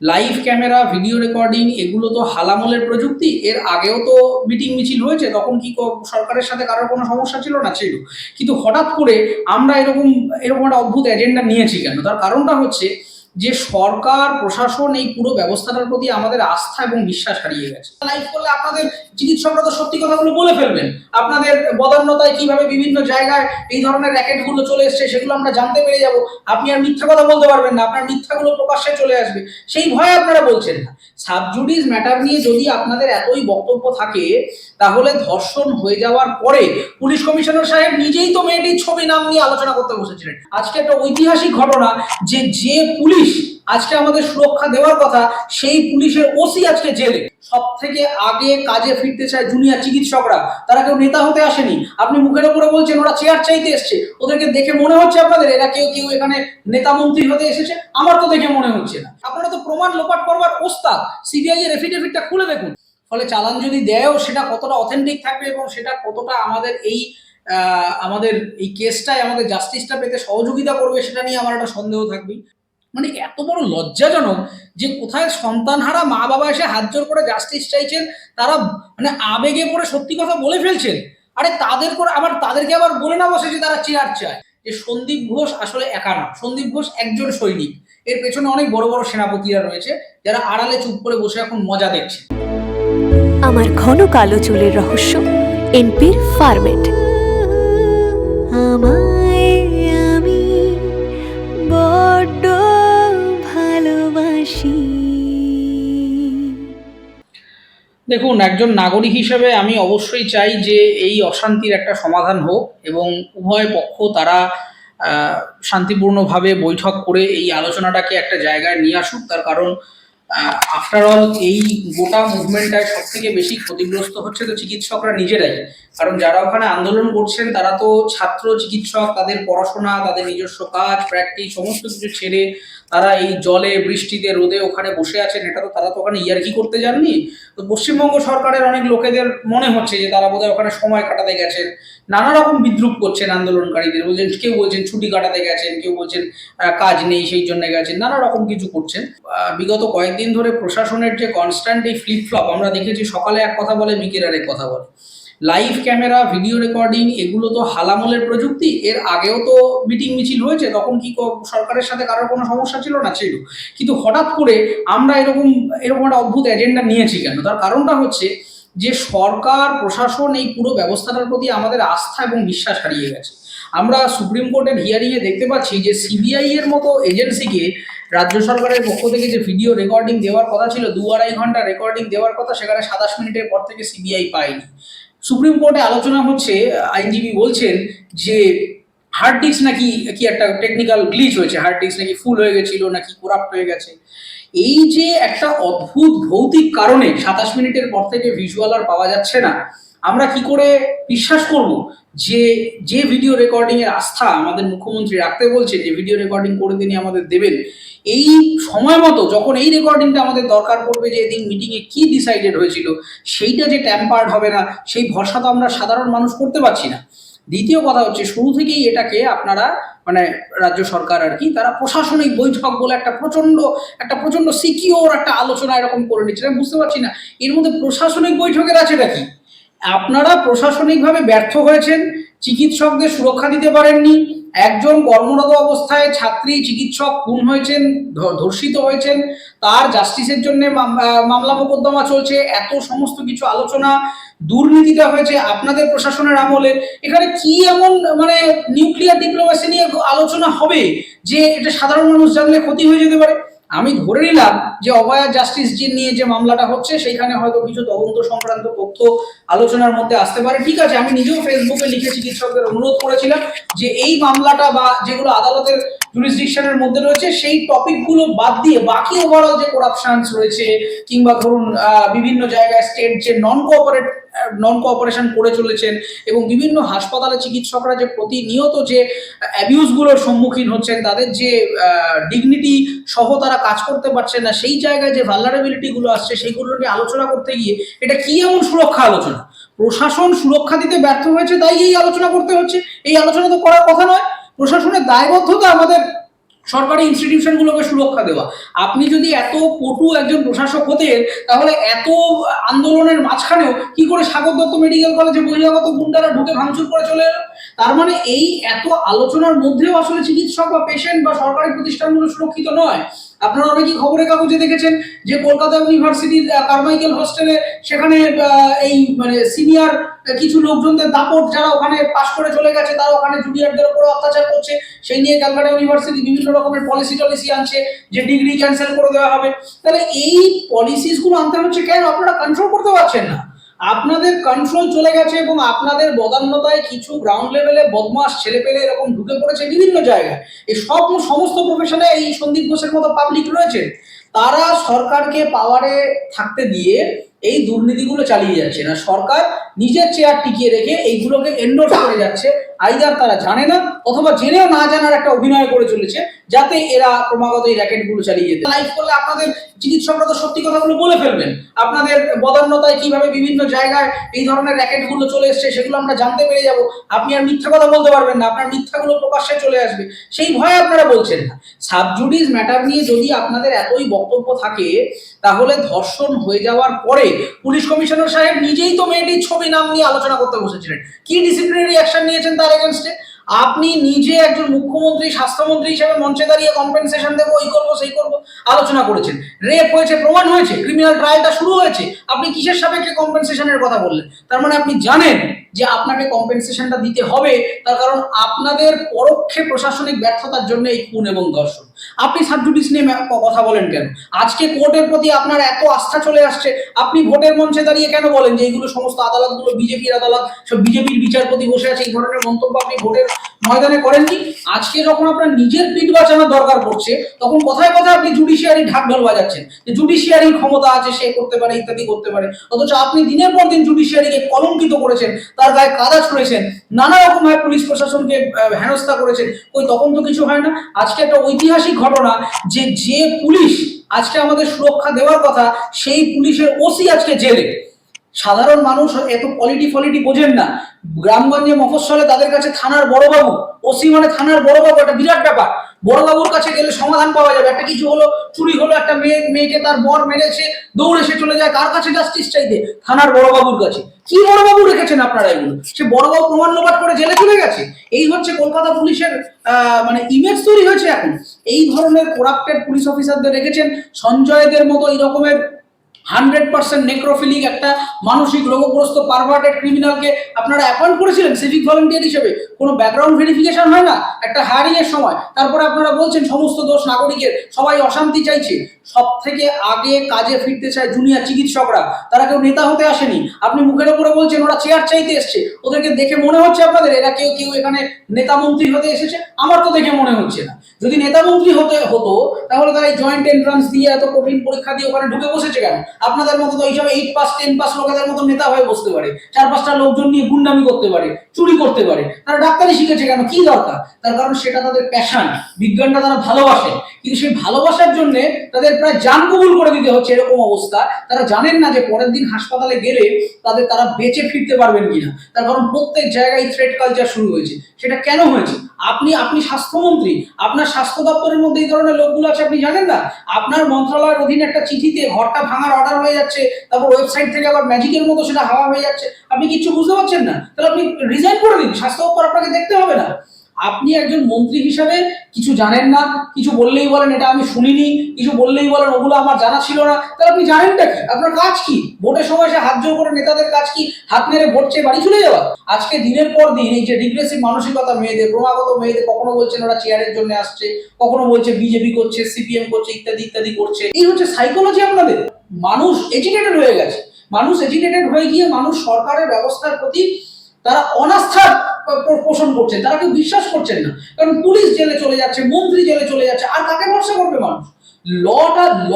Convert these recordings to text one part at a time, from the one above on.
Live camera video recording এগুলো তো হালামলের প্রযুক্তি। এর আগেও তো মিটিং মিছিল হয়েছে, তখন কি সরকারের সাথে কারোর কোনো সমস্যা ছিল না? ছিল। কিন্তু হঠাৎ করে আমরা এরকম এরকম একটা অদ্ভুত এজেন্ডা নিয়েছি কেন? তার কারণটা হচ্ছে যে সরকার, প্রশাসন এই পুরো ব্যবস্থাটার প্রতি আমাদের আস্থা এবং বিশ্বাস হারিয়ে গেছে। লাইভ করলে আপনাদের চিকিৎসকরা তো সত্যি কথাগুলো বলে ফেলবেন। আপনাদের বদান্যতায় কীভাবে বিভিন্ন জায়গায় এই ধরনের র্যাকেটগুলো চলে এসছে সেগুলো আমরা জানতে পেরে যাব। আপনি আর মিথ্যা কথা বলতে পারবেন না, আপনার মিথ্যাগুলো প্রকাশ্যে চলে আসবে। সেই ভয়ে আপনারা বলছেন না। সাবজুডিস ম্যাটার নিয়ে যদি আপনাদের এতই বক্তব্য থাকে, তাহলে ধর্ষণ হয়ে যাওয়ার পরে পুলিশ কমিশনার সাহেব নিজেই তো মেয়েটির ছবি নাম নিয়ে আলোচনা করতে বসেছিলেন। আজকে একটা ঐতিহাসিক ঘটনা যে যে পুলিশ আজকে আমাদের সুরক্ষা দেওয়ার কথা, সেই পুলিশের ওসি আজকে জেলে। সব থেকে আগে কাজে ফিরতে চায় জুনিয়র চিকিৎসকরা। তারা কেউ নেতা হতে আসেনি। আপনি মুখের উপরে বলছেন, ওরা চেয়ার চাইতে এসছে। ওদেরকে দেখে মনে হচ্ছে আপনাদের, এরা কেউ কেউ এখানে নেতা মন্ত্রী হতে এসেছে। আমার তো দেখে মনে হচ্ছে না। আপনারা তো প্রমাণ লোপাট করবার ওস্তাদ। সিবিআই এর এফিডেভিটটা খুলে দেখুন। ফলে চালান যদি দেয়ও, সেটা কতটা অথেন্টিক থাকবে এবং সেটা কতটা আমাদের এই আমাদের এই কেসটায় আমাদের জাস্টিসটা পেতে সহযোগিতা করবে, সেটা নিয়ে আমার একটা সন্দেহ থাকবে মানে এত বড় লজ্জাজনক যে কোথায় সন্তানহারা মা বাবা এসে হাত জোর করে জাস্টিস চাইছেন, তারা মানে আবেগে পড়ে সত্যি কথা বলে ফেলছেন। আরে তাদের করে আবার তাদেরকে আবার বলে না বসে যে তারা চেয়ার চায়। যে সন্দীপ ঘোষ আসলে একা না। সন্দীপ ঘোষ একজন সৈনিক। এর পেছনে অনেক বড় বড় সেনাপতিরা রয়েছে, যারা আড়ালে চুপ করে বসে এখন মজা দেখছে। আমার ঘন কালো চুলের রহস্য, এনপির ফার্মেট। আমায় দেখুন, একজন নাগরিক হিসেবে আমি অবশ্যই চাই যে এই অশান্তির একটা সমাধান হোক এবং উভয় পক্ষ তারা শান্তিপূর্ণভাবে বৈঠক করে এই আলোচনাটাকে একটা জায়গায় নিয়ে আসুক। তার কারণ আফটার এই গোটা মুভমেন্টটায় সব থেকে বেশি ক্ষতিগ্রস্ত হচ্ছে তো চিকিৎসকরা নিজেরাই। কারণ যারা ওখানে আন্দোলন করছেন, তারা তো ছাত্র, চিকিৎসক, তাদের পড়াশোনা, তাদের নিজস্ব কাজ প্র্যাকটিস সমস্ত কিছু ছেড়ে তারা এই জলে, বৃষ্টিতে, রোদে ওখানে বসে আছেন। এটা তো তারা তো ওখানে ইয়ার্কি করতে যাননি। তো পশ্চিমবঙ্গ সরকারের অনেক লোকেদের মনে হচ্ছে যে তারা বোধহয় ওখানে সময় কাটাতে গেছেন। নানা রকম বিদ্রুপ করছেন আন্দোলনকারীদের। বলছেন, কেউ বলছেন ছুটি কাটাতে গেছেন, কেউ বলছেন কাজ নেই, সেই জন্য গেছেন, নানা রকম কিছু করছেন। বিগত কয়েকদিন ধরে প্রশাসনের যে কনস্ট্যান্ট এই ফ্লিপ ফ্লপ আমরা দেখেছি সকালে এক কথা বলে, বিকেল আর এক কথা বলে। লাইভ ক্যামেরা ভিডিও রেকর্ডিং এগুলো তো হালামলের প্রযুক্তি। এর আগেও তো মিটিং মিছিল হয়েছে, তখন কি সরকারের সাথে কারোর কোনো সমস্যা ছিল না? ছিল। কিন্তু হঠাৎ করে আমরা এরকম এরকম একটা অদ্ভুত এজেন্ডা নিয়েছি কেন? তার কারণটা হচ্ছে যে সরকার, প্রশাসন এই পুরো ব্যবস্থাটার প্রতি আমাদের আস্থা এবং বিশ্বাস হারিয়ে গেছে। আমরা সুপ্রিম কোর্টের হিয়ারিংয়ে দেখতে পাচ্ছি যে সিবিআই এর মতো এজেন্সিকে রাজ্য সরকারের পক্ষ থেকে যে ভিডিও রেকর্ডিং দেওয়ার কথা ছিল, দু আড়াই ঘণ্টা রেকর্ডিং দেওয়ার কথা সেখানে সাতাশ মিনিটের পর থেকে সিবিআই পায়নি। সুপ্রিম কোর্টে আলোচনা হচ্ছে, আইনজীবী বলছেন যে হার্ড ডিস্ক নাকি কি একটা টেকনিক্যাল গ্লিচ হয়েছে হার্ড ডিস্ক নাকি ফুল হয়ে গেছিল, নাকি করাপ্ট হয়ে গেছে। এই যে একটা অদ্ভুত ভৌতিক কারণে সাতাশ মিনিটের পর থেকে ভিজুয়াল আর পাওয়া যাচ্ছে না, আমরা কি করে বিশ্বাস করব যে যে ভিডিও রেকর্ডিং এর আস্থা আমাদের মুখ্যমন্ত্রী রাখতে বলছে যে ভিডিও রেকর্ডিং করে তিনি আমাদের দেবেন, এই সময় মতো যখন এই রেকর্ডিংটা আমাদের দরকার পড়বে যে এদিন মিটিংয়ে কি ডিসাইডেড হয়েছিল, সেইটা যে ট্যাম্পার্ড হবে না, সেই ভরসা তো আমরা সাধারণ মানুষ করতে পারছি না। দ্বিতীয় কথা হচ্ছে, শুরু থেকেই এটাকে আপনারা মানে রাজ্য সরকার আর কি, তারা প্রশাসনিক বৈঠক বলে একটা প্রচণ্ড একটা প্রচণ্ড সিকিওর একটা আলোচনা এরকম করে নিচ্ছে। আমি বুঝতে পারছি না। এর মধ্যে প্রশাসনিক বৈঠকের আছে নাকি? আপনারা প্রশাসনিকভাবে ব্যর্থ হয়েছেন, চিকিৎসকদের সুরক্ষা দিতে পারেননি, একজন কর্মরত অবস্থায় ছাত্রী চিকিৎসক খুন হয়েছেন ধর্ষিত হয়েছেন, তার জাস্টিসের জন্য মামলা মোকদ্দমা চলছে, এত সমস্ত কিছু আলোচনা, দুর্নীতিটা হয়েছে আপনাদের প্রশাসনের আমলে, এখানে কি এমন মানে নিউক্লিয়ার ডিপ্লোমেসি নিয়ে আলোচনা হবে যে এটা সাধারণ মানুষ জানলে ক্ষতি হয়ে যেতে পারে? আমি ধরে নিলাম যে অভয়া জাস্টিস জি নিয়ে যে মামলাটা হচ্ছে সেখানে হয়তো কিছু তদন্ত সংক্রান্ত তথ্য আলোচনার মধ্যে আসতে পারে। ঠিক আছে, আমি নিজেও ফেসবুকে লিখে চিকিৎসকদের অনুরোধ করেছিলাম যে এই মামলাটা বা যেগুলো আদালতের জুরিসডিকশনের মধ্যে রয়েছে, সেই টপিকগুলো বাদ দিয়ে বাকি ওভারঅল যে করাপশনস রয়েছে, কিংবা ধরুন বিভিন্ন জায়গায় স্টেট যে নন কোঅপারেট নন কোঅপারেশন করে চলেছেন, এবং বিভিন্ন হাসপাতালে চিকিৎসকরা যে প্রতিনিয়ত যে অ্যাবিউজগুলোর সম্মুখীন হচ্ছেন, তাদের যে ডিগনিটি সহ তারা কাজ করতে পারছেন না, সেই জায়গায় যে ভালনারেবিলিটি গুলো আসছে সেইগুলো নিয়ে আলোচনা করতে গিয়ে এটা কি এমন সুরক্ষা আলোচনা? প্রশাসন সুরক্ষা দিতে ব্যর্থ হয়েছে, তাই এই আলোচনা করতে হচ্ছে। এই আলোচনা তো করার কথা নয়। প্রশাসনের দায়বদ্ধতা আমাদের সরকারি ইনস্টিটিউশনগুলোকে সুরক্ষা দেওয়া। আপনি যদি এত পটু একজন প্রশাসক হতেন, তাহলে এত আন্দোলনের মাঝখানেও কি করে সাগর দত্ত মেডিকেল কলেজে বহিরাগত গুন্ডারা ঢুকে ভাঙচুর করে চলে এলো? তার মানে এই এত আলোচনার মধ্যেও আসলে চিকিৎসক বা পেশেন্ট বা সরকারি প্রতিষ্ঠানগুলো সুরক্ষিত নয়। আপনারা অনেকেই খবরের কাগজে দেখেছেন যে কলকাতা ইউনিভার্সিটির কারমাইকেল হোস্টেলে সেখানে এই মানে সিনিয়র কিছু লোকজনদের দাপট যারা ওখানে পাশ করে চলে গেছে, তারা ওখানে জুনিয়রদের উপরে অত্যাচার করছে, সেই নিয়ে ক্যালকাটা ইউনিভার্সিটি বিভিন্ন রকমের পলিসি টলিসি আনছে যে ডিগ্রি ক্যান্সেল করে দেওয়া হবে। তাহলে এই পলিসিসগুলো আনতে হচ্ছে কেন? আপনারা কন্ট্রোল করতে পারছেন না। আপনাদের কন্ট্রোল চলে গেছে এবং আপনাদের বদান্যতায় কিছু গ্রাউন্ড লেভেলে বদমাস ছেলেপেলে এরকম ঢুকে পড়েছে বিভিন্ন জায়গায়। এই সব সমস্ত প্রফেশনে এই সন্দীপ ঘোষের মতো পাবলিক রয়েছে। তারা সরকারকে পাওয়ারে থাকতে দিয়ে এই দুর্নীতিগুলো চালিয়ে যাচ্ছে। না, সরকার নিজের চেয়ার টিকিয়ে রেখে এইগুলোকে এন্ডোর্স করে যাচ্ছে। আইদার তারা জানে না অথবা জেনেও না জানার একটা অভিনয় করে চলেছে, যাতে এরা ক্রমাগত এই র্যাকেটগুলো চালিয়ে যেতে লাইভ করলে আপনাদের চিকিৎসকরা তো সত্যি কথাগুলো বলে ফেলবেন। আপনাদের বদান্যতায় কীভাবে বিভিন্ন জায়গায় এই ধরনের র্যাকেটগুলো চলে এসছে সেগুলো আমরা জানতে পেরে যাব। আপনি আর মিথ্যা কথা বলতে পারবেন না, আপনার মিথ্যাগুলো প্রকাশ্যে চলে আসবে। সেই ভয়ে আপনারা বলছেন না। সাবজুডিস ম্যাটার নিয়ে যদি আপনাদের এতই বক্তব্য থাকে, তাহলে ধর্ষণ হয়ে যাওয়ার পরে পুলিশ কমিশনার সাহেব নিজেই তো মেয়েটির ছবি নাম নিয়ে আলোচনা করতে বসেছিলেন। কি ডিসিপ্লিনারি অ্যাকশন নিয়েছেন তার এগেনস্টে আপনি নিজে একজন মুখ্যমন্ত্রী, স্বাস্থ্যমন্ত্রী হিসেবে মঞ্চে দাঁড়িয়ে কম্পেনসেশন দেবো, এই করব, সেই করব, আলোচনা করেছেন। রেপ হয়েছে, প্রমাণ হয়েছে ক্রিমিনাল ট্রায়ালটা শুরু হয়েছে। আপনি কিসের সাপেক্ষে কম্পেনসেশনের কথা বললেন? তার মানে আপনি জানেন যে আপনাকে কম্পেনসেশনটা দিতে হবে, তার কারণ আপনাদের পরোক্ষে প্রশাসনিক ব্যর্থতার জন্য এই খুন এবং ধর্ষণ। আপনি সাবজুডিস নিয়ে কথা বলেন কেন? আজকে কোর্টের প্রতি আপনার এত আস্থা চলে আসছে, আপনি ভোটের মঞ্চে দাঁড়িয়ে কেন বলেন যে এইগুলো সমস্ত আদালতগুলো, বিজেপির আদালত, সব বিজেপির বিচারপতি বসে আছে, এই ধরনের মন্তব্য আপনি ভোটের ময়দানে করেননি? আজকে যখন আপনার নিজের পিঠ বাঁচানোর দরকার পড়ছে, তখন কথায় কথায় আপনি জুডিশিয়ারি ঢাক ঢাকঢোল বাজাচ্ছেন যে জুডিশিয়ারির ক্ষমতা আছে, সে করতে পারে, ইত্যাদি করতে পারে। অথচ আপনি দিনের পর দিন জুডিশিয়ারিকে কলঙ্কিত করেছেন, তার গায়ে কাদা ছড়েছেন, নানা রকম পুলিশ প্রশাসনকে হেনস্থা করেছেন ওই তখন তো কিছু হয় না। আজকে একটা ঐতিহাসিক ঘটনা যে যে পুলিশ আজকে আমাদের সুরক্ষা দেওয়ার কথা, সেই পুলিশের ওসি আজকে জেলে। সাধারণ মানুষ এত পলিটি ফলিটি বোঝেন না। গ্রামগঞ্জে মফস্বলে তাদের কাছে থানার বড়বাবু, ওসি মানে থানার বড়বাবু, একটা বিরাট ব্যাপার। বড়বাবুর কাছে গেলে সমাধান পাওয়া যাবে। একটা কিছু হলো, চুরি হলো, একটা মেয়ে, মেয়েকে তার বর মেরেছে, দৌড়ে সে চলে যায়, কার কাছে জাস্টিস চাইতে থানার বড়বাবুর কাছে। কি বড়বাবু রেখেছেন আপনারা এগুলো? সে বড়বাবু প্রমাণ করে জেলে চলে গেছে? এই হচ্ছে কলকাতা পুলিশের মানে ইমেজ তৈরি হয়েছে এখন। এই ধরনের করাপ্টেড পুলিশ অফিসারদের রেখেছেন। সঞ্জয়দের মতো এই রকমের হান্ড্রেড পার্সেন্ট নেক্রোফিলিক একটা মানসিক রোগগ্রস্ত পারভার্টেড ক্রিমিনালকে আপনারা অ্যাপয়েন্ট করেছিলেন সিভিক ভলেন্টিয়ার হিসেবে। কোনো ব্যাকগ্রাউন্ড ভেরিফিকেশন হয় না? একটা হারিয়ের সময়। তারপরে আপনারা বলছেন সমস্ত দোষ নাগরিকের। সবাই অশান্তি চাইছে। সব থেকে আগে কাজে ফিরতে চায় জুনিয়র চিকিৎসকরা, তারা কেউ নেতা হতে আসেনি। আপনি মুখের উপরে বলছেন, ওরা চেয়ার চাইতে এসছে। ওদেরকে দেখে মনে হচ্ছে আপনাদের, এরা কেউ কেউ এখানে নেতা মন্ত্রী হতে এসেছে? আমার তো দেখে মনে হচ্ছে না। যদি নেতা মন্ত্রী হতে, হতো, তাহলে তারা এই জয়েন্ট এন্ট্রান্স দিয়ে এত কঠিন পরীক্ষা দিয়ে ওখানে ঢুকে বসেছে কেন? আপনাদের মতো তো এইসব এইট পাস টেন পাস লোকেদের মতো নেতা হয়ে বসতে পারে। চার পাঁচটা লোকজন নিয়ে গুন্ডামি করতে পারে, চুরি করতে পারে। তারা ডাক্তারি শিখেছে কেন? কি দরকার? তার কারণ সেটা তাদের প্যাশন বিজ্ঞানটা তারা ভালোবাসে। কিন্তু সেই ভালোবাসার জন্য তাদের প্রায় কবুল করে দিতে হচ্ছে, এরকম অবস্থা। তারা জানেন না যে পরের দিন হাসপাতালে গেলে তাদের তারা বেঁচে ফিরতে পারবেন কিনা। তার কারণ প্রত্যেক জায়গায় থ্রেড কালচার শুরু হয়েছে। সেটা কেন হয়েছে? আপনি আপনি স্বাস্থ্যমন্ত্রী, আপনার স্বাস্থ্য দপ্তরের মধ্যে এই ধরনের লোকগুলো আছে, আপনি জানেন না? আপনার মন্ত্রণালয়ের অধীনে একটা চিঠিতে ঘরটা ভাঙার অর্ডার হয়ে যাচ্ছে, তারপর ওয়েবসাইট থেকে আবার ম্যাজিকের মতো সেটা হাওয়া হয়ে যাচ্ছে। আপনি কিচ্ছু বুঝতে পারছেন না? তাহলে আপনি রিজাইন করে দিন। স্বাস্থ্য দপ্তর আপনাকে দেখতে হবে না। আপনি একজন মন্ত্রী হিসাবে কিছু জানেন না, কিছু বললেই বলেন, এটা আমি শুনিনি, কিছু বললেই বলেন, ওগুলো আমার জানা ছিল না। তাহলে আপনি জানেনটা কি? আপনার কাজ কি? ভোটের সময় সে হাত জোর করে নেতাদের কাজ কি? হাত মেরে ভোট চেয়ে বাড়ি চলে যাওয়া? আজকে দিনের পর দিন এই যে রিগ্রেসিভ মানসিকতা মেয়েদের, ক্রমাগত মেয়েদের, কখনো বলছেন ওরা চেয়ারের জন্য আসছে, কখনো বলছে বিজেপি করছে সিপিএম করছে, ইত্যাদি ইত্যাদি করছে। এই হচ্ছে সাইকোলজি আপনাদের। মানুষ এডুকেটেড হয়ে গেছে। মানুষ এডুকেটেড হয়ে গিয়ে মানুষ সরকারের ব্যবস্থার প্রতি তারা অনাস্থা পোষণ করছেন, তারা কেউ বিশ্বাস করছেন না। কারণ পুলিশ জেলে চলে যাচ্ছে, মন্ত্রী জেলে চলে যাচ্ছে, আর কাকে ভরসা করবে মানুষ? লটা ল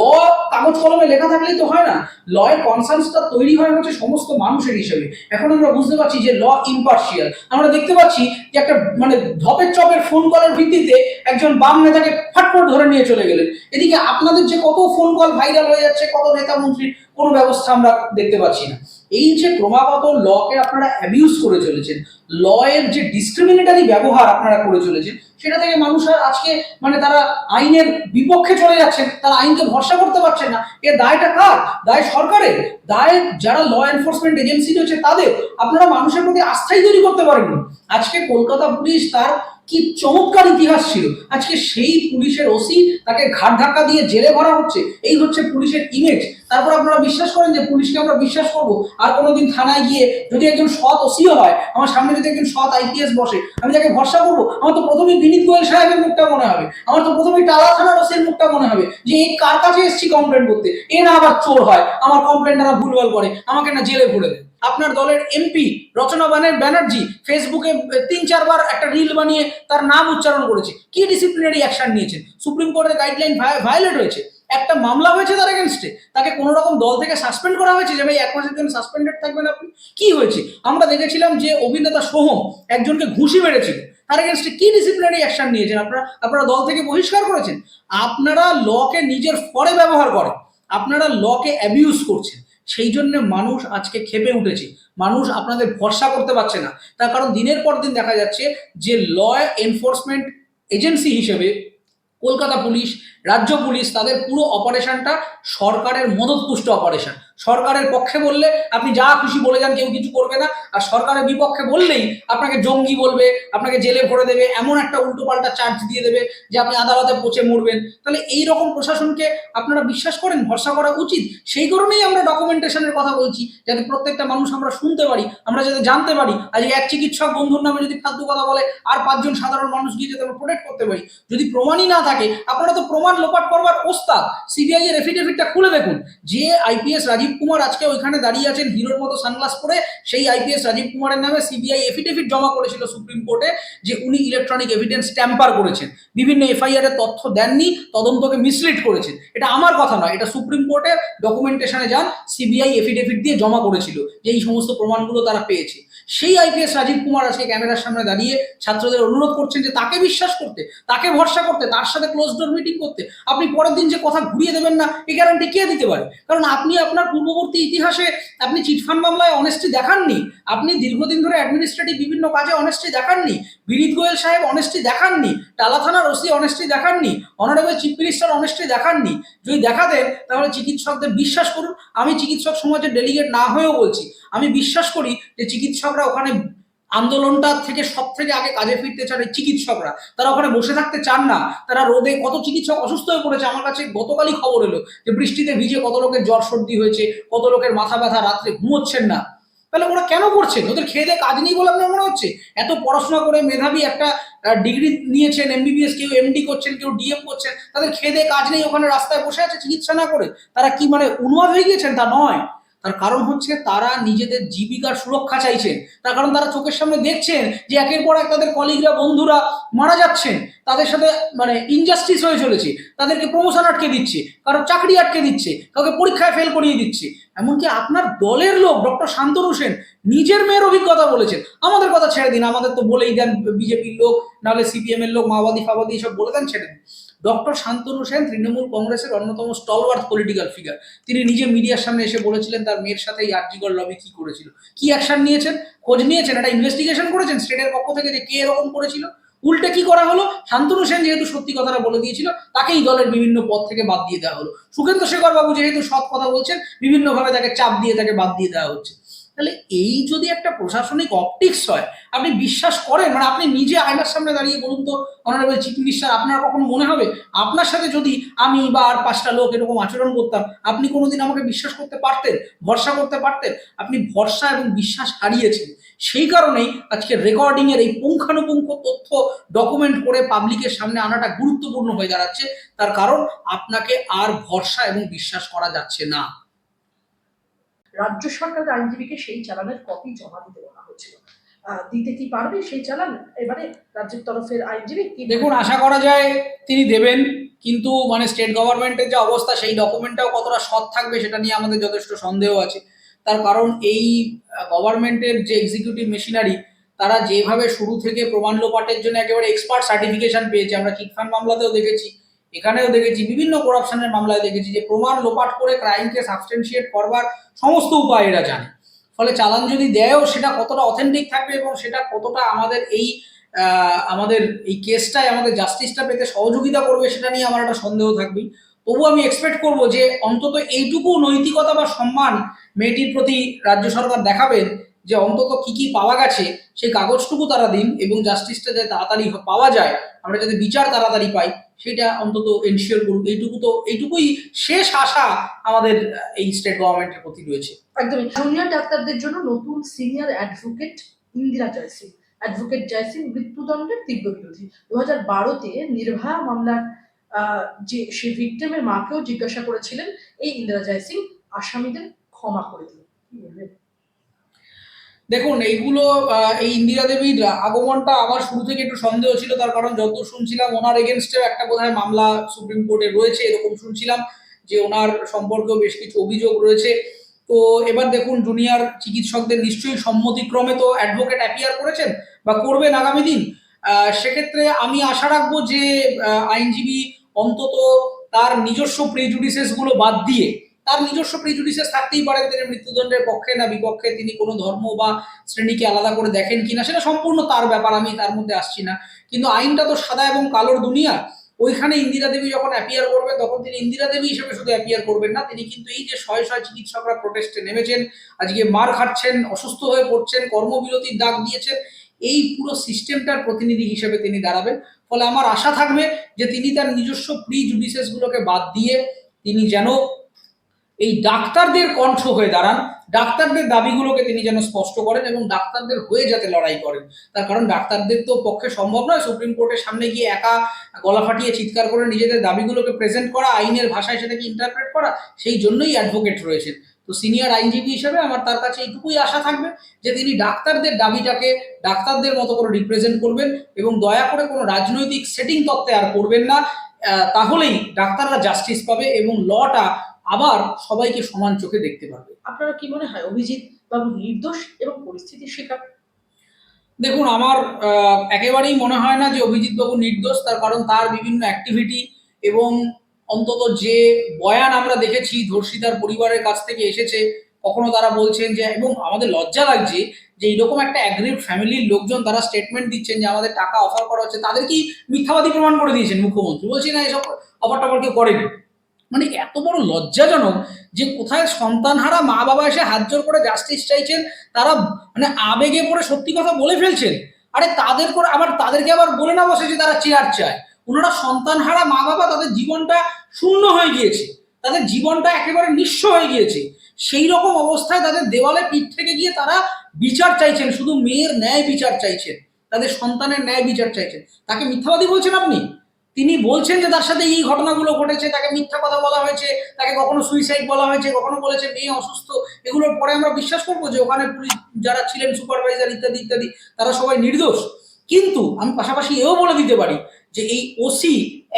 কাগজ কলমে লেখা থাকলেই তো হয় না। ল এর কনসার্নসটা তৈরি হয় হচ্ছে সমস্ত মানুষের হিসেবে। এখন আমরা বুঝতে পারছি যে ল ইম্পার্শিয়াল আমরা দেখতে পাচ্ছি যে একটা মানে ধপের চপের ফোন কলের ভিত্তিতে একজন বাম নেতাকে ফাট করে ধরে নিয়ে চলে গেলেন। এদিকে আপনাদের যে কত ফোন কল ভাইরাল হয়ে যাচ্ছে, কত নেতা মন্ত্রীর, কোনো ব্যবস্থা আমরা দেখতে পাচ্ছি না। এই যে ক্রমাগত লকে আপনারা অ্যাবিউজ করে চলেছেন ল এর যে ডিসক্রিমিনেটারি ব্যবহার আপনারা করে চলেছেন, সেটা থেকে মানুষ আর আজকে মানে তারা আইনের বিপক্ষে চলে যাচ্ছেন, তারা আইনকে ভরসা করতে পারছেন না। এর দায়টা কার? দায় সরকারের। দায় যারা ল এনফোর্সমেন্ট এজেন্সি রয়েছে তাদের। আপনারা মানুষের প্রতি আস্থাই তৈরি করতে পারেননি। আজকে কলকাতা পুলিশ তার কি চমৎকার ইতিহাস ছিল। আজকে সেই পুলিশের ওসি তাকে ঘাট ধাক্কা দিয়ে জেলে ভরা হচ্ছে। এই হচ্ছে পুলিশের ইমেজ তারপর আপনারা বিশ্বাস করেন যে পুলিশকে আমরা বিশ্বাস করব? আর কোনোদিন থানায় গিয়ে যদি একজন সৎ ওসিও হয়, আমার সামনে যদি একজন সৎ আইপিএস বসে, আমি তাকে ভরসা করব? আমার তো প্রথমেই বিনীত গোয়েল সাহেবের মুখটা মনে হবে। আমার তো প্রথমেই টালা থানার ওসির মুখটা মনে হবে যে এই কার কাছে এসেছি কমপ্লেন করতে? এ না আবার চোর হয়। আমার কমপ্লেনটা না ভুলভাল করে। আমাকে না জেলে ভরে দেয়। আপনার দলের এমপি রচনা বানের ব্যানার্জি ফেসবুকে তিন চারবার একটা রিল বানিয়ে তার নাম উচ্চারণ করেছে। কি ডিসিপ্লিনারি অ্যাকশন নিয়েছেন? সুপ্রিম কোর্টের গাইডলাইন ভায়োলেট হয়েছে। একটা মামলা হয়েছে তার এগেনস্টে তাকে কোনো রকম দল থেকে সাসপেন্ড করা হয়েছে যে, ভাই, এক মাসের জন্য সাসপেন্ডেড থাকবেন আপনি? কি হয়েছে? আমরা দেখেছিলাম যে অভিনেতা সোহম একজনকে ঘুষি মেরেছিল। তার এগেনস্টে কি ডিসিপ্লিনারি অ্যাকশন নিয়েছেন? আপনারা আপনারা দল থেকে বহিষ্কার করেছেন? আপনারা লকে নিজের ফরে ব্যবহার করেন। আপনারা লকে অ্যাবিউজ করছেন। সেই জন্য মানুষ আজকে খেপে উঠেছে। মানুষ আপনাদের ভরসা করতে পারছে না। তার কারণ দিনের পর দিন দেখা যাচ্ছে যে ল এনফোর্সমেন্ট এজেন্সি হিসেবে কলকাতা পুলিশ, রাজ্য পুলিশ তাদের পুরো অপারেশনটা সরকারের মদতপুষ্ট অপারেশন সরকারের পক্ষে বললে আপনি যা খুশি বলে যান, কেউ কিছু করবে না। আর সরকারের বিপক্ষে বললেই আপনাকে জঙ্গি বলবে, আপনাকে জেলে ভরে দেবে, এমন একটা উল্টোপাল্টা চার্জ দিয়ে দেবে যে আপনি আদালতে পচে মরবেন। তাহলে এই রকম প্রশাসনকে আপনারা বিশ্বাস করেন, ভরসা করা উচিত। সেই কারণেই আমরা ডকুমেন্টেশনের কথা বলছি, যাতে প্রত্যেকটা মানুষ আমরা শুনতে পারি, আমরা যাতে জানতে পারি। আজকে এক চিকিৎসক বন্ধুর নামে যদি ফালতু কথা বলে, আর পাঁচজন সাধারণ মানুষ গিয়ে যাতে আমরা প্রোটেক্ট করতে পারি। যদি প্রমাণই না থাকে, আপনারা তো প্রমাণ লোপাট করবার ওস্তাদ। সিবিআই এর এফিডেভিটটা খুলে দেখুন। যে আইপিএস রাজীব কুমার আজকে ওইখানে দাঁড়িয়ে আছেন, হিরোর মতো সানগ্লাস পরে। সেই আইপিএস রাজীব কুমারের নামে সিবিআই এফিডেভিট জমা করেছিল সুপ্রিম কোর্টে যে উনি ইলেকট্রনিক এভিডেন্স ট্যাম্পার করেছেন। বিভিন্ন এফআইআর এর তথ্য দেননি, তদন্তকে মিসলিড করেছেন। এটা আমার কথা নয়, এটা সুপ্রিম কোর্টের ডকুমেন্টেশনে যান সিবিআই এফিডেভিট দিয়ে জমা করেছিল যে এই সমস্ত প্রমাণগুলো তারা পেয়েছে। সেই আইপিএস রাজীব কুমার আজকে ক্যামেরার সামনে দাঁড়িয়ে ছাত্রদের অনুরোধ করছেন যে তাকে বিশ্বাস করতে, তাকে ভরসা করতে, তার সাথে ক্লোজ ডোর মিটিং করতে, আপনি পরের দিন যে কথা ঘুরিয়ে দেবেন না এই গ্যারান্টি কে দিতে পারে? কারণ আপনি আপনার পূর্ববর্তী ইতিহাসে আপনি চিটফান্ড মামলায় অনেস্টি দেখাননি, আপনি দীর্ঘদিন ধরে অ্যাডমিনিস্ট্রেটিভ বিভিন্ন কাজে অনেস্টি দেখাননি, বিনীত গোয়েল সাহেব অনেস্টি দেখাননি, টালা থানার ওসি অনেস্টি দেখাননি অনারেবল চিফ মিনিস্টার অনেস্টি দেখাননি। যদি দেখাতেন তাহলে চিকিৎসকদের বিশ্বাস করুন, আমি চিকিৎসক সমাজের ডেলিগেট না হয়েও বলছি। আমি বিশ্বাস করি যে চিকিৎসকরা ওখানে আন্দোলনটা থেকে সব থেকে আগে কাজে ফিরতে চান এই চিকিৎসকরা। তারা ওখানে বসে থাকতে চান না। তারা রোদে কত চিকিৎসক অসুস্থ হয়ে পড়েছে, আমার কাছে গতকালই খবর এলো যে বৃষ্টিতে ভিজে কত লোকের জ্বর সর্দি হয়েছে, কত লোকের মাথা ব্যথা, রাত্রে ঘুমোচ্ছেন না। তাহলে ওরা কেন করছেন? ওদের খেয়ে দিয়ে কাজ নেই বলে আপনার মনে হচ্ছে? এত পড়াশোনা করে মেধাবী একটা ডিগ্রি নিয়েছেন এমবিবিএস কেউ এমডি করছেন, কেউ ডিএম করছেন, তাদের খেয়ে দিয়ে কাজ নেই ওখানে রাস্তায় বসে আছে চিকিৎসা না করে? তারা কি মানে উন্মাদ হয়ে গিয়েছেন? তা নয়। তার কারণ হচ্ছে তারা নিজেদের জীবিকার সুরক্ষা চাইছেন। তার কারণ তারা চোখের সামনে দেখছেন যে একের পর এক তাদের কলিগরা, বন্ধুরা মারা যাচ্ছেন। তাদের সাথে মানে ইনজাস্টিস হয়ে চলেছে। তাদেরকে প্রমোশন আটকে দিচ্ছে। কারও চাকরি আটকে দিচ্ছে। কাউকে পরীক্ষায় ফেল করিয়ে দিচ্ছে। এমনকি আপনার দলের লোক, ডক্টর শান্তনু হোসেন নিজের মেয়ের অভিজ্ঞতা বলেছেন। আমাদের কথা ছেড়ে দিন। আমাদের তো বলেই দেন বিজেপির লোক, নাহলে সিপিএম এর লোক মাওবাদী ফাবাদী সব বলে দেন, ছেড়ে দিন। ডক্টর শান্তনু সেন তৃণমূল কংগ্রেসের অন্যতম স্টলওয়ার্থ পলিটিক্যাল ফিগার তিনি নিজে মিডিয়ার সামনে এসে বলেছিলেন, তার মেয়ের সাথে এই আর্জিগর লবি কি করেছিল? কি অ্যাকশন নিয়েছেন? খোঁজ নিয়েছেন? একটা ইনভেস্টিগেশন করেছেন স্টেটের পক্ষ থেকে যে কে এরকম করেছিল? উল্টে কি করা হলো? শান্তনু সেন যেহেতু সত্যি কথাটা বলে দিয়েছিল, তাকেই দলের বিভিন্ন পদ থেকে বাদ দিয়ে দেওয়া হলো। সুখেন্দ্র শেখর বাবু যেহেতু সৎ কথা বলছেন, বিভিন্নভাবে তাকে চাপ দিয়ে তাকে বাদ দিয়ে দেওয়া হচ্ছে। তাহলে এই যদি একটা প্রশাসনিক অপটিক্স হয়, আপনি বিশ্বাস করেন মানে আপনি নিজে আয়নার সামনে দাঁড়িয়ে বলুন তো অনারেবল চিফ মিনিস্টার আপনার কখনো মনে হবে? আপনার সাথে যদি আমি বা আর পাঁচটা লোক এরকম আচরণ করতাম, আপনি কোনোদিন আমাকে বিশ্বাস করতে পারতেন? ভরসা করতে পারতেন? আপনি ভরসা এবং বিশ্বাস হারিয়েছেন। সেই কারণেই আজকে রেকর্ডিংয়ের এই পুঙ্খানুপুঙ্খ তথ্য ডকুমেন্ট করে পাবলিকের সামনে আনাটা গুরুত্বপূর্ণ হয়ে দাঁড়াচ্ছে। তার কারণ, আপনাকে আর ভরসা এবং বিশ্বাস করা যাচ্ছে না। রাজ্য সরকারের আইনজীবীকে সেই চালানের কপি জমা দিতে বলা হয়েছিল। দিতে কি পারবে সেই চালান? এবারে রাজ্যের তরফের আইনজীবী দেখুন, আশা করা যায় তিনি দেবেন, কিন্তু মানে স্টেট গভর্নমেন্টের যে অবস্থা, সেই ডকুমেন্টটাও কতটা সৎ থাকবে সেটা নিয়ে আমাদের যথেষ্ট সন্দেহ আছে। তার কারণ এই গভর্নমেন্টের যে এক্সিকিউটিভ মেশিনারি তারা যেভাবে শুরু থেকে প্রমাণ লোপাটের জন্য একেবারে এক্সপার্ট সার্টিফিকেশন পেয়েছে, আমরা চিটফান্ড মামলাতেও দেখেছি। এখানেও দেখেছি, বিভিন্ন করাপশনের মামলায় দেখেছি যে প্রমাণ লোপাট করে ক্রাইমকে সাবস্টেন্সিয়েট করবার সমস্ত উপায় এরা জানে। ফলে চালান যদি দেয়ও সেটা কতটা অথেন্টিক থাকবে এবং সেটা কতটা আমাদের এই আমাদের এই কেসটায় আমাদের জাস্টিসটা পেতে সহযোগিতা করবে সেটা নিয়ে আমার একটা সন্দেহ থাকবেই। তবু আমি এক্সপেক্ট করব যে অন্তত এইটুকু নৈতিকতা বা সম্মান মেয়েটির প্রতি রাজ্য সরকার দেখাবেন যে অন্তত কি কি পাওয়া গেছে, সেই কাগজটুকু তারা দিন এবং জাস্টিসটা যাতে তাড়াতাড়ি পাওয়া যায়, আমরা যাতে বিচার তাড়াতাড়ি পাই, সেটা অন্তত এনশিওর করুক। এইটুকু তো, এইটুকুই শেষ আশা আমাদের এই স্টেট গভর্নমেন্টের প্রতি রয়েছে। একদমই। জুনিয়র ডাক্তারদের জন্য নতুন senior advocate Indira Jaising. Advocate Jaising মৃত্যুদণ্ডের তীব্র বিরোধী। দু হাজার বারোতে নির্ভয়া মামলার যে, সে ভিক্টিমের মাকেও জিজ্ঞাসা করেছিলেন, এই ইন্দিরা জয়সিং আসামিদের ক্ষমা করে বলবেন? দেখুন, এইগুলো এই ইন্দিরা দেবীর আগমনটা আমার শুরু থেকে একটু সন্দেহ ছিল, তার কারণ যত শুনছিলাম ওনার এগেনস্টেও একটা বোধহয় মামলা সুপ্রিম কোর্টে রয়েছে, এরকম শুনছিলাম যে ওনার সম্পর্কেও বেশ কিছু অভিযোগ রয়েছে। তো এবার দেখুন, জুনিয়র চিকিৎসকদের নিশ্চয়ই সম্মতিক্রমে তো অ্যাডভোকেট অ্যাপিয়ার করেছেন বা করবেন আগামী দিন। সেক্ষেত্রে আমি আশা রাখব যে আইনজীবী অন্তত তার নিজস্ব প্রিজুডিসেসগুলো বাদ দিয়ে তার নিজস্ব প্রিজুডিসেস থাকতেই পারে তিনি মৃত্যুদণ্ডের পক্ষে না বিপক্ষে তিনি কোনো ধর্ম বা শ্রেণীকে আলাদা করে দেখেন কিনা, সেটা সম্পূর্ণ তার ব্যাপার, আমি তার মধ্যে আসছি না। কিন্তু আইনটা তো সাদা এবং কালোর দুনিয়া। ওইখানে ইন্দিরা দেবী যখন অ্যাপিয়ার করবেন, তখন তিনি ইন্দিরা দেবী হিসেবে শুধু অ্যাপিয়ার করবেন না, তিনি কিন্তু এই যে শয়ে শয়ে চিকিৎসকরা প্রোটেস্টে নেমেছেন, আজকে মার খাচ্ছেন, অসুস্থ হয়ে পড়ছেন, কর্মবিরতির ডাক দিয়েছেন, এই পুরো সিস্টেমটার প্রতিনিধি হিসেবে তিনি দাঁড়াবেন। ফলে আমার আশা থাকবে যে তিনি তার নিজস্ব প্রি জুডিসেসগুলোকে বাদ দিয়ে তিনি যেন এই ডাক্তারদের কণ্ঠ হয়ে দাঁড়ান। ডাক্তারদের দাবিগুলোকে তিনি যেন স্পষ্ট করেন এবং ডাক্তারদের হয়ে যাতে লড়াই করেন। তার কারণ ডাক্তারদের তো পক্ষে সম্ভব নয় সুপ্রিম কোর্টের সামনে গিয়ে একা গলা ফাটিয়ে চিৎকার করে নিজেদের দাবিগুলোকে প্রেজেন্ট করা, আইনের ভাষায় সেটাকে ইন্টারপ্রেট করা, সেই জন্যই অ্যাডভোকেট রয়েছেন। তো সিনিয়র আইনজীবী হিসেবে আমার তার কাছে এইটুকুই আশা থাকবে যে তিনি ডাক্তারদের দাবিটাকে ডাক্তারদের মতো করে রিপ্রেজেন্ট করবেন এবং দয়া করে কোনো রাজনৈতিক সেটিং তত্ত্বে আর করবেন না। তাহলেই ডাক্তাররা জাস্টিস পাবে এবং লটা আবার সবাইকে সমান চোখে দেখতে পারবে। আপনারা কি মনে হয় অভিজিৎ বাবু নির্দোষ এবং পরিস্থিতির শিকার? দেখুন আমার একেবারেই মনে হয় না যে অভিজিৎ বাবু নির্দোষ তার কারণ তার বিভিন্ন অ্যাক্টিভিটি এবং অন্তত যে বয়ান আমরা দেখেছি ধর্ষিতার পরিবারের কাছ থেকে এসেছে কখনো তারা বলছেন যে এবং আমাদের লজ্জা লাগছে যে এইরকম একটা অ্যাগ্রিভ ফ্যামিলির লোকজন তারা স্টেটমেন্ট দিচ্ছেন যে আমাদের টাকা অফার করা হচ্ছে তাদের কি মিথ্যাবাদী প্রমাণ করে দিয়েছেন মুখ্যমন্ত্রী। বলছি না এসব অফার টফার কেউ করেনি। মানে এত বড় লজ্জাজনক যে কোথায় সন্তানহারা মা বাবা এসে হাত জোর করে জাস্টিস চাইছেন, তারা মানে আবেগে পড়ে সত্যি কথা বলে ফেলছেন। আরে তাদের করে আবার তাদেরকে আবার বলে না বসে যে তারা চেয়ার চায়। ওনারা সন্তানহারা মা বাবা তাদের জীবনটা শূন্য হয়ে গিয়েছে। তাদের জীবনটা একেবারে নিঃস্ব হয়ে গিয়েছে। সেই রকম অবস্থায় তাদের দেওয়ালে পিঠ থেকে গিয়ে তারা বিচার চাইছেন, শুধু মেয়ের ন্যায় বিচার চাইছেন, তাদের সন্তানের ন্যায় বিচার চাইছেন। তাকে মিথ্যাবাদী বলছেন আপনি? তিনি বলছেন যে তার সাথে এই ঘটনাগুলো ঘটেছে, তাকে মিথ্যা কথা বলা হয়েছে, তাকে কখনো সুইসাইড বলা হয়েছে, কখনো বলেছে মেয়ে অসুস্থ, এগুলোর পরে আমরা বিশ্বাস করব যে ওখানে পুলিশ যারা ছিলেন সুপারভাইজার ইত্যাদি ইত্যাদি, তারা সবাই নির্দোষ। কিন্তু আমি পাশাপাশি এও বলে দিতে পারি যে এই ওসি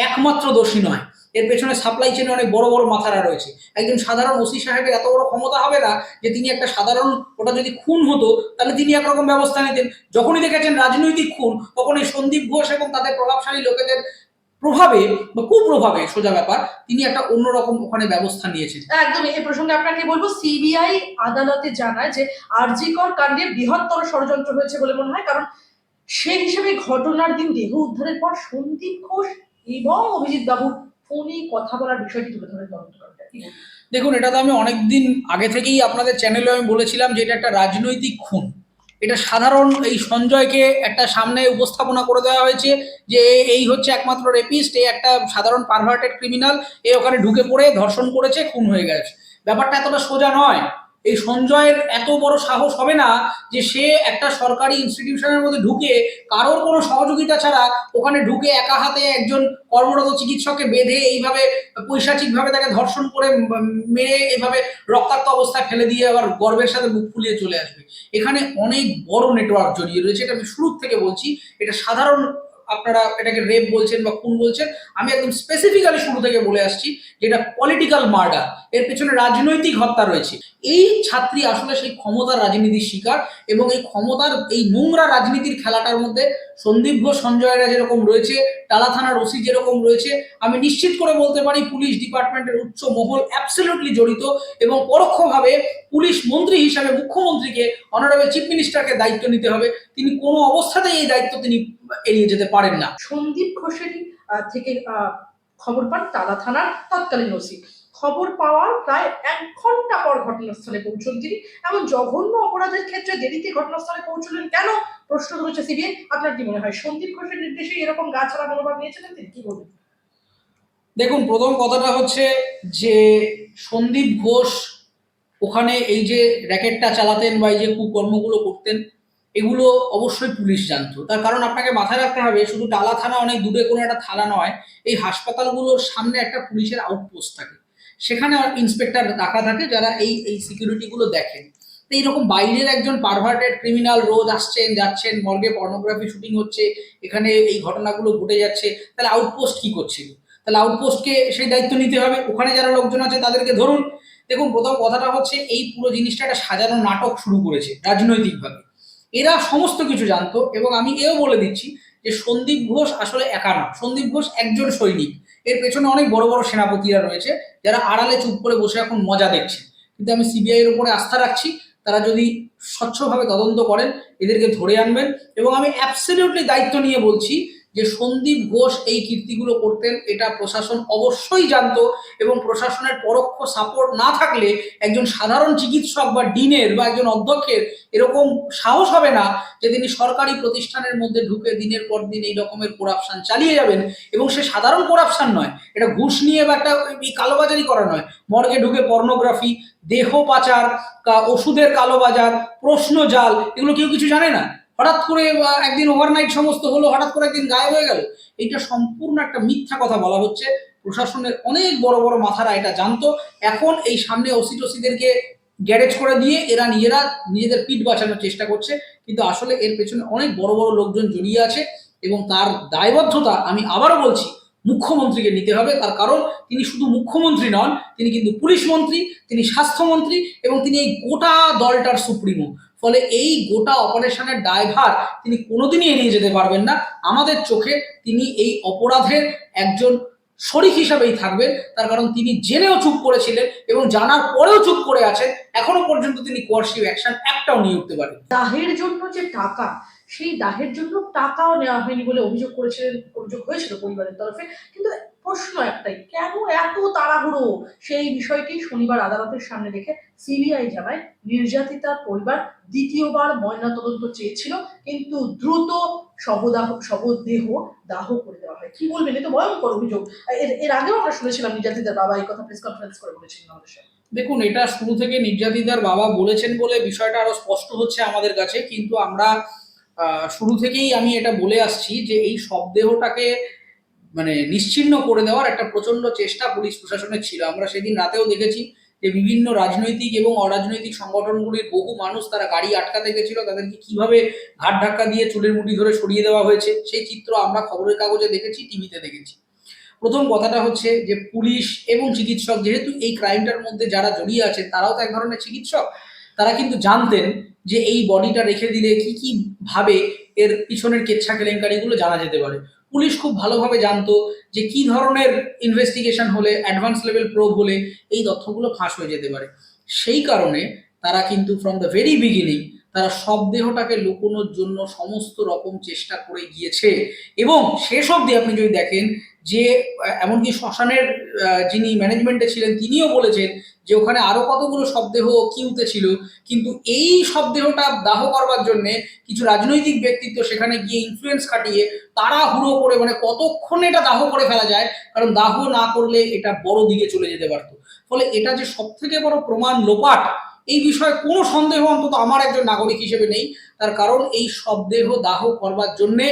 একমাত্র দোষী নয়। এর পেছনে সাপ্লাই চেনে অনেক বড় বড় মাথারা রয়েছে। একজন সাধারণ ওসি সাহেবের এত বড় ক্ষমতা হবে না যে তিনি একটা সাধারণ, ওটা যদি খুন হতো, তাহলে তিনি একরকম ব্যবস্থা নিতেন। যখনই দেখেছেন রাজনৈতিক খুন তখন এই সন্দীপ ঘোষ এবং তাদের প্রভাবশালী লোকেদের প্রভাবে বা কুপ্রভাবে সোজা ব্যাপার তিনি একটা অন্যরকম ওখানে ব্যবস্থা নিয়েছেন। একদম এই প্রসঙ্গে আপনাকে বলব সিবিআই আদালতে জানায় যে আরজিকর কাণ্ডে বৃহত্তর ষড়যন্ত্র হয়েছে বলে মনে হয় কারণ সেই হিসেবে ঘটনার দিন দেহ উদ্ধারের পর সন্দীপ ঘোষ এবং অভিজিৎ বাবুর ফোনে কথা বলার বিষয়টি তুলে ধরে তদন্তকারীরা কি দেখুন এটা তো আমি অনেকদিন আগে থেকেই আপনাদের চ্যানেলে আমি বলেছিলাম যে এটা একটা রাজনৈতিক খুন। এটা সাধারণ এই সঞ্জয়কে একটা সামনে উপস্থাপনা করে দেওয়া হয়েছে যে এই হচ্ছে একমাত্র রেপিস্ট এই একটা সাধারণ পারভার্টেড ক্রিমিনাল এ ওখানে ঢুকে পড়ে ধর্ষণ করেছে, খুন হয়ে গেছে। ব্যাপারটা এতটা সোজা নয়। এই সঞ্জয়ের এত বড় সাহস হবে না যে সে একটা সরকারি ইনস্টিটিউশনের মধ্যে ঢুকে কারোর কোনো সহযোগিতা ছাড়া ওখানে ঢুকে একা হাতে একজন কর্মরত চিকিৎসককে বেঁধে এইভাবে পৈশাচিকভাবে তাকে ধর্ষণ করে মেরে এইভাবে রক্তাক্ত অবস্থায় ফেলে দিয়ে আবার গর্বের সাথে মুখ ফুলিয়ে চলে আসবে। এখানে অনেক বড় নেটওয়ার্ক জড়িয়ে রয়েছে, এটা আমি শুরুর থেকে বলছি। এটা সাধারণ আপনারা এটাকে রেপ বলছেন বা খুন বলছেন, আমি একদম স্পেসিফিক্যালি শুরু থেকে বলে আসছি যে এটা পলিটিক্যাল মার্ডার এর পেছনে রাজনৈতিক হত্যা রয়েছে। এই ছাত্রী আসলে সেই ক্ষমতার রাজনীতির শিকার এবং এই ক্ষমতার, এই নোংরা রাজনীতির খেলাটার মধ্যে সন্দীপ ঘোষ সঞ্জয়রা যেরকম রয়েছে, টালা থানার ওসি যেরকম রয়েছে, আমি নিশ্চিত করে বলতে পারি পুলিশ ডিপার্টমেন্টের উচ্চ মহল অ্যাবসলিউটলি জড়িত এবং পরোক্ষভাবে পুলিশ মন্ত্রী হিসাবে মুখ্যমন্ত্রীকে অনারেবল চিফ মিনিস্টারকে দায়িত্ব নিতে হবে। তিনি কোনো অবস্থাতেই এই দায়িত্ব তিনি এড়িয়ে যেতে পারেন না। সন্দীপ ঘোষেরই থেকে খবর পান টালা থানার তৎকালীন ওসি। খবর পাওয়ার প্রায় এক ঘণ্টা পর ঘটনাস্থলে পৌঁছন তিনি। এমন জঘন্য অপরাধের ক্ষেত্রে দেরিতে ঘটনাস্থলে পৌঁছলেন কেন? প্রশ্ন তুলেছে সিবিআই। আপনার কি মনে হয় সন্দীপ ঘোষের নির্দেশে এরকম গা ছাড়া মনোভাব নিয়েছিলেন তিনি? কি বলবেন? দেখুন, প্রথম কথাটা হচ্ছে যে সন্দীপ ঘোষ ওখানে এই যে র্যাকেটটা চালাতেন বা এই যে কুকর্মগুলো করতেন, এগুলো অবশ্যই পুলিশ জানতো। তার কারণ আপনাকে মাথায় রাখতে হবে, শুধু ডালা থানা অনেক দূরে কোনো একটা থানা নয়, এই হাসপাতালগুলোর সামনে একটা পুলিশের আউটপোস্ট থাকে। সেখানে ইন্সপেক্টর রাখা থাকে যারা এই এই সিকিউরিটিগুলো দেখেন। তো এইরকম বাইরের একজন পারভার্টেড ক্রিমিনাল রোজ আসছেন, যাচ্ছেন মর্গে পর্নোগ্রাফি শুটিং হচ্ছে, এখানে এই ঘটনাগুলো ঘটে যাচ্ছে, তাহলে আউটপোস্ট কি করছিল? তাহলে আউটপোস্টকে সেই দায়িত্ব নিতে হবে, ওখানে যারা লোকজন আছে তাদেরকে ধরুন। দেখুন, প্রথম কথাটা হচ্ছে এই পুরো জিনিসটা একটা সাজানো নাটক শুরু করেছে, রাজনৈতিকভাবে। এরা সমস্ত কিছু জানতো এবং আমি এও বলে দিচ্ছি যে সন্দীপ ঘোষ আসলে একা না। সন্দীপ ঘোষ একজন সৈনিক। এর পেছনে অনেক বড় বড় সেনাপতিরা রয়েছে, যারা আড়ালে চুপ করে বসে এখন মজা দেখছে কিন্তু আমি সিবিআইয়ের উপরে আস্থা রাখছি, তারা যদি স্বচ্ছভাবে তদন্ত করেন, এদেরকে ধরে আনবেন এবং আমি অ্যাবসলিউটলি দায়িত্ব নিয়ে বলছি যে সন্দীপ ঘোষ এই কীর্তিগুলো করতেন, এটা প্রশাসন অবশ্যই জানত এবং প্রশাসনের পরোক্ষ সাপোর্ট না থাকলে একজন সাধারণ চিকিৎসক বা ডিনের বা একজন অধ্যক্ষের এরকম সাহস হবে না যে তিনি সরকারি প্রতিষ্ঠানের মধ্যে ঢুকে দিনের পর দিন এই রকমের করাপশন চালিয়ে যাবেন এবং সে সাধারণ করাপশন নয়, এটা ঘুষ নিয়ে বা একটা কালোবাজারি করা নয়। মর্গে ঢুকে পর্নোগ্রাফি দেহ পাচার ওষুধের কালোবাজার প্রশ্ন জাল এগুলো কেউ কিছু জানে না। হঠাৎ করে একদিন ওভারনাইট সমস্ত হলো, হঠাৎ করে একদিন গায়েব হয়ে গেল। এটা সম্পূর্ণ একটা মিথ্যা কথা বলা হচ্ছে। প্রশাসনের অনেক বড় বড় মাথারা এটা জানতো। এখন এই সামনে ওসি টসিদেরকে গ্যারেজ করে দিয়ে এরা নিজেরা নিজেদের পিঠ বাঁচানোর চেষ্টা করছে। কিন্তু আসলে এর পেছনে অনেক বড় বড় লোকজন জড়িয়ে আছে এবং তার দায়বদ্ধতা আমি আবারও বলছি, মুখ্যমন্ত্রীকে নিতে হবে। তার কারণ, তিনি শুধু মুখ্যমন্ত্রী নন, তিনি কিন্তু পুলিশ মন্ত্রী, তিনি স্বাস্থ্যমন্ত্রী এবং তিনি এই গোটা দলটার সুপ্রিমো। ফলে এই গোটা অপারেশনের দায়ভার তিনি কোনোদিনই এড়িয়ে যেতে পারবেন না। আমাদের চোখে তিনি এই অপরাধের একজন শরিক হিসাবেই থাকবেন। তার কারণ তিনি জেনেও চুপ করেছিলেন এবং জানার পরেও চুপ করে আছেন। এখনও পর্যন্ত তিনি কোয়ার্সিভ অ্যাকশন একটাও নিয়ে উঠতে পারেন দাহের জন্য যে টাকা, সেই দাহের জন্য টাকাও নেওয়া হয়নি বলে অভিযোগ করেছিলেন, অভিযোগ হয়েছিল পরিবারের তরফে। কিন্তু প্রশ্ন একটাই, কেন এত তাড়াহুড়ো? সেই বিষয়টি শনিবার আদালতের সামনে রেখে সিবিআই জানায় নির্যাতিতার পরিবার দ্বিতীয়বার ময়না তদন্ত চেয়েছিল, কিন্তু দ্রুত শবদাহ, শবদেহ দাহ করে দেওয়া হয়। কি বলবেন? এটা ভয়ঙ্কর অভিযোগ। এর এর আগেও আমরা শুনেছিলাম নির্যাতিতার বাবা এই কথা প্রেস কনফারেন্স করে বলেছিলেন আমাদের দেখুন, এটা শুরু থেকে নির্যাতিতার বাবা বলেছেন বলে বিষয়টা আরও স্পষ্ট হচ্ছে আমাদের কাছে, কিন্তু আমরা শুরু থেকেই আমি এটা বলে আসছি যে এই শবদেহটাকে মানে নিশ্চিহ্ন করে দেওয়ার একটা প্রচণ্ড চেষ্টা পুলিশ প্রশাসনের ছিল। আমরা সেদিন রাতেও দেখেছি যে বিভিন্ন রাজনৈতিক এবং অরাজনৈতিক সংগঠনগুলির বহু মানুষ তারা গাড়ি আটকাতে গেছিল। তাদেরকে কীভাবে ঘাট ধাক্কা দিয়ে চুলের মুঠি ধরে সরিয়ে দেওয়া হয়েছে, সেই চিত্র আমরা খবরের কাগজে দেখেছি, টিভিতে দেখেছি। প্রথম কথাটা হচ্ছে যে পুলিশ এবং চিকিৎসক, যেহেতু এই ক্রাইমটার মধ্যে যারা জড়িয়ে আছে, তারাও তো এক ধরনের চিকিৎসক, তারা কিন্তু জানতেন যে এই বডিটা রেখে দিলে কি কি ভাবে এর পিছনের কেচ্ছা কেলেঙ্কারিগুলো জানা যেতে পারে। পুলিশ খুব ভালোভাবে জানতো যে কি ধরনের ইনভেস্টিগেশন হলে অ্যাডভান্স লেভেল প্রোব হলে এই তথ্যগুলো ফাঁস হয়ে যেতে পারে। সেই কারণে তারা কিন্তু ফ্রম দ্য ভেরি বিগিনিং তারা শবদেহটাকে লুকোনোর জন্য সমস্ত রকম চেষ্টা করে গিয়েছে। এবং শেষ অবধি আপনি যদি দেখেন যে, এমনকি শ্মশানের যিনি ম্যানেজমেন্টে ছিলেন, তিনিও বলেছেন যে ওখানে আরও কতগুলো শবদেহ কিউতে ছিল, কিন্তু এই শবদেহটা দাহ করবার জন্য কিছু রাজনৈতিক ব্যক্তিত্ব সেখানে গিয়ে ইনফ্লুয়েন্স খাটিয়ে তারা হুড়ো করে মানে কতক্ষণে এটা দাহ করে ফেলা যায়, কারণ দাহ না করলে এটা বড় দিকে চলে যেতে পারতো। ফলে এটা যে সব থেকে বড় প্রমাণ লোপাট, এই বিষয়ে কোনো সন্দেহ অন্তত আমার একজন নাগরিক হিসেবে নেই। তার কারণ এই শবদেহ দাহ করবার জন্যে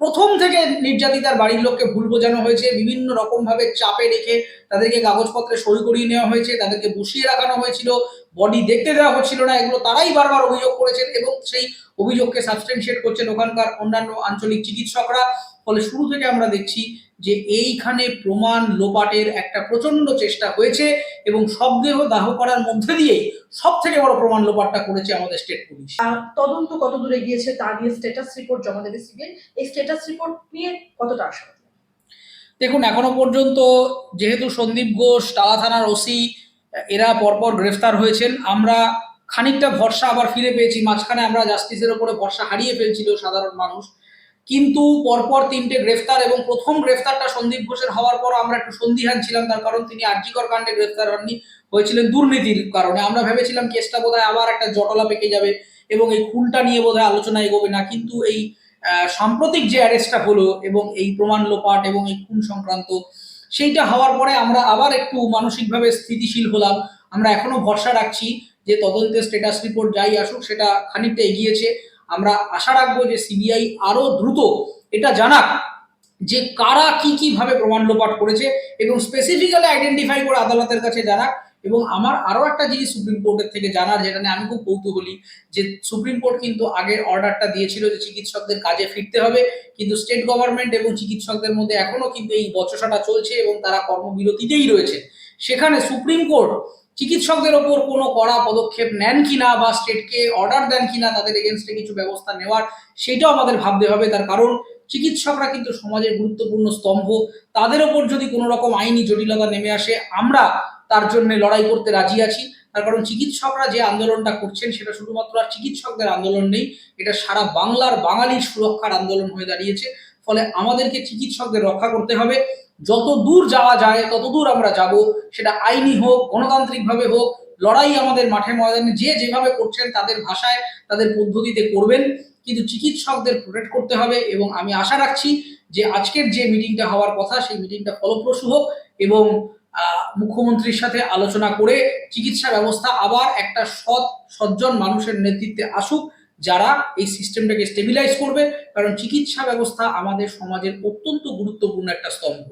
প্রথম থেকে নির্যাতিতার বাড়ির লোককে ভুল বোঝানো হয়েছে, বিভিন্ন রকমভাবে চাপে রেখে তাদেরকে কাগজপত্রে সই করিয়ে নেওয়া হয়েছে, তাদেরকে বসিয়ে রাখানো হয়েছিল বডি দেখতে দেওয়া হচ্ছিল না, এগুলো তারাই বারবার অভিযোগ করেছেন এবং সেই অভিযোগকে সাবস্টেনশিয়েট করছেন ওখানকার অন্যান্য আঞ্চলিক চিকিৎসকরা। ফলে শুরু থেকে আমরা দেখছি যে এইখানে প্রমাণ লোপাটের একটা প্রচণ্ড চেষ্টা হয়েছে এবং শবদেহ দাহ করার মধ্যে দিয়েই সব থেকে বড় প্রমাণ লোপাটটা করেছে আমাদের স্টেট পুলিশ তদন্ত কত দূরে গিয়েছে তা নিয়ে স্ট্যাটাস রিপোর্ট জমা দেবে সিবিআই। এই স্ট্যাটাস রিপোর্ট নিয়ে কতটা আশা দেখুন এখনও পর্যন্ত যেহেতু সন্দীপ ঘোষ টালা থানার ওসি এরা পরপর গ্রেফতার হয়েছেন। আমরা খানিকটা ভরসা আবার ফিরে পেয়েছি। মাঝখানে আমরা জাস্টিসের ওপরে ভরসা হারিয়ে ফেলছিল সাধারণ মানুষ। কিন্তু পরপর তিনটে গ্রেফতার এবং প্রথম গ্রেফতারটা সন্দীপ ঘোষের হওয়ার পর আমরা একটু সন্দিহান ছিলাম, তার কারণ তিনি আর্জিকর কাণ্ডে গ্রেফতার হননি, হয়েছিলেন দুর্নীতির কারণে। আমরা ভেবেছিলাম কেসটা বোধহয় আবার একটা জটলা পেকে যাবে এবং এই খুনটা নিয়ে বোধহয় আলোচনা এগোবে না, কিন্তু এই সাম্প্রতিক যে অ্যারেস্টটা হলো এবং এই প্রমাণ লোপাট এবং এই খুন সংক্রান্ত, সেইটা হওয়ার পরে আমরা আবার একটু মানসিকভাবে স্থিতিশীল হলাম। আমরা এখনও ভরসা রাখছি যে তদন্তের স্ট্যাটাস রিপোর্ট যাই আসুক, সেটা খানিকটা এগিয়েছে। আমরা আশা রাখব যে সিবিআই আরও দ্রুত এটা জানাক যে কারা কি কি ভাবে প্রমাণ লোপাট করেছে এবং স্পেসিফিক্যালি আইডেন্টিফাই করে আদালতের কাছে জানাক। এবং আমার আরও একটা জিনিস সুপ্রিম কোর্টের থেকে জানার, যেটা নিয়ে আমি খুব কৌতূহলী, যে সুপ্রিম কোর্ট কিন্তু আগের অর্ডারটা দিয়েছিল যে চিকিৎসকদের কাজে ফিরতে হবে, কিন্তু স্টেট গভর্নমেন্ট এবং চিকিৎসকদের মধ্যে এখনও কিন্তু এই বচসাটা চলছে এবং তারা কর্মবিরতিতেই রয়েছে। সেখানে সুপ্রিম কোর্ট চিকিৎসকদের ওপর কোনো কড়া পদক্ষেপ নেন কিনা বা স্টেটকে অর্ডার দেন কিনা, তাদের এগেনস্টে কিছু ব্যবস্থা নেওয়ার, সেটাও আমাদের ভাবতে হবে। তার কারণ, চিকিৎসকরা কিন্তু সমাজের গুরুত্বপূর্ণ স্তম্ভ। তাদের ওপর যদি কোনো রকম আইনি জটিলতা নেমে আসে, আমরা তার জন্য লড়াই করতে রাজি আছি। তার কারণ, চিকিৎসকরা যে আন্দোলনটা করছেন, সেটা শুধুমাত্র আর চিকিৎসকদের আন্দোলন নেই, এটা সারা বাংলার বাঙালির সুরক্ষার আন্দোলন হয়ে দাঁড়িয়েছে। ফলে আমাদেরকে চিকিৎসকদের রক্ষা করতে হবে। যত দূর যাওয়া যায়, তত দূর আমরা যাব। সেটা আইনি হোক গণতান্ত্রিকভাবে হোক, লড়াই আমাদের মাঠে ময়দানে যে যেভাবে করছেন তাদের ভাষায়, তাদের পদ্ধতিতে করবেন। কিন্তু চিকিৎসকদের প্রোটেক্ট করতে হবে এবং আমি আশা রাখছি যে আজকের যে মিটিংটা হওয়ার কথা, সেই মিটিংটা ফলপ্রসূ হোক এবং মুখ্যমন্ত্রীর সাথে আলোচনা করে চিকিৎসা ব্যবস্থা আবার একটা সৎ, সজ্জন মানুষের নেতৃত্বে আসুক, যারা এই সিস্টেমটাকে স্টেবিলাইজ করবে। কারণ চিকিৎসা ব্যবস্থা আমাদের সমাজের অত্যন্ত গুরুত্বপূর্ণ একটা স্তম্ভ।